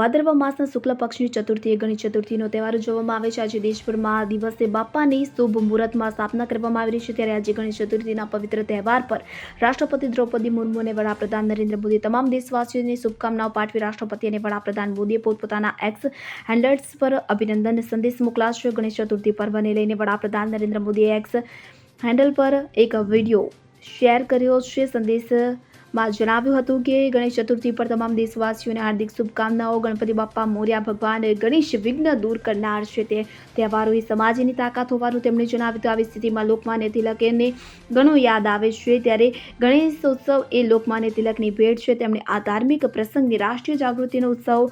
ભાદરવા માસના શુક્લ પક્ષની ચતુર્થીએ ગણેશ ચતુર્થીનો તહેવાર ઉજવવામાં આવે છે. આજે દેશભરમાં દિવસે બાપાની શુભ મુહૂર્તમાં સ્થાપના કરવામાં આવી રહી છે. ત્યારે આજે ગણેશ ચતુર્થીના પવિત્ર તહેવાર પર રાષ્ટ્રપતિ દ્રૌપદી મુર્મુ અને વડાપ્રધાન નરેન્દ્ર મોદી તમામ દેશવાસીઓને શુભકામનાઓ પાઠવી રાષ્ટ્રપતિ અને વડાપ્રધાન મોદીએ પોતપોતાના એક્સ હેન્ડલ્સ પર અભિનંદન સંદેશ મોકલાશે ગણેશ ચતુર્થી પર્વને લઈને વડાપ્રધાન નરેન્દ્ર મોદીએ એક્સ હેન્ડલ પર એક વીડિયો શેર કર્યો છે. સંદેશમાં જણાવ્યું હતું કે ગણેશ ચતુર્થી પર તમામ દેશવાસીઓને હાર્દિક શુભકામનાઓ. ગણપતિ બાપ્પા, મોર્યા ભગવાન, ગણેશ વિઘ્ન દૂર કરનાર છે તે તહેવારો. એ સમાજની તાકાત હોવાનું તેમણે જણાવ્યું હતું. આવી સ્થિતિમાં લોકમાન્ય તિલકને ઘણું યાદ આવે છે. ત્યારે ગણેશ ઉત્સવ એ લોકમાન્ય તિલકની ભેટ છે. તેમણે આ ધાર્મિક પ્રસંગની રાષ્ટ્રીય જાગૃતિનો ઉત્સવ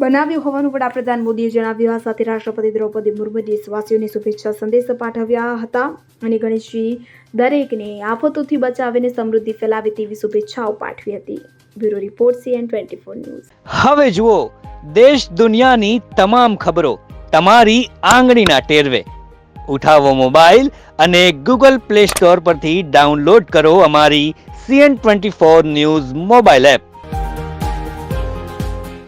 બનાવ્યો હોવાનું વડાપ્રધાન મોદીએ જણાવ્યું. આ સાથે રાષ્ટ્રપતિ દ્રૌપદી મુર્મુ દેશવાસીઓને શુભેચ્છા સંદેશ પાઠવ્યા હતા અને ગણેશજી દરેકને આફતોથી બચાવીને સમૃદ્ધિ ફેલાવે તેવી શુભેચ્છાઓ પાઠવી હતી. Bureau report CN twenty four news. હવે જુઓ, દેશ દુનિયાની તમામ ખબરો તમારી આંગળીના ટેરવે. ઉઠાવો મોબાઈલ અને ગૂગલ પ્લે સ્ટોર પરથી ડાઉનલોડ કરો અમારી CN twenty four news mobile app.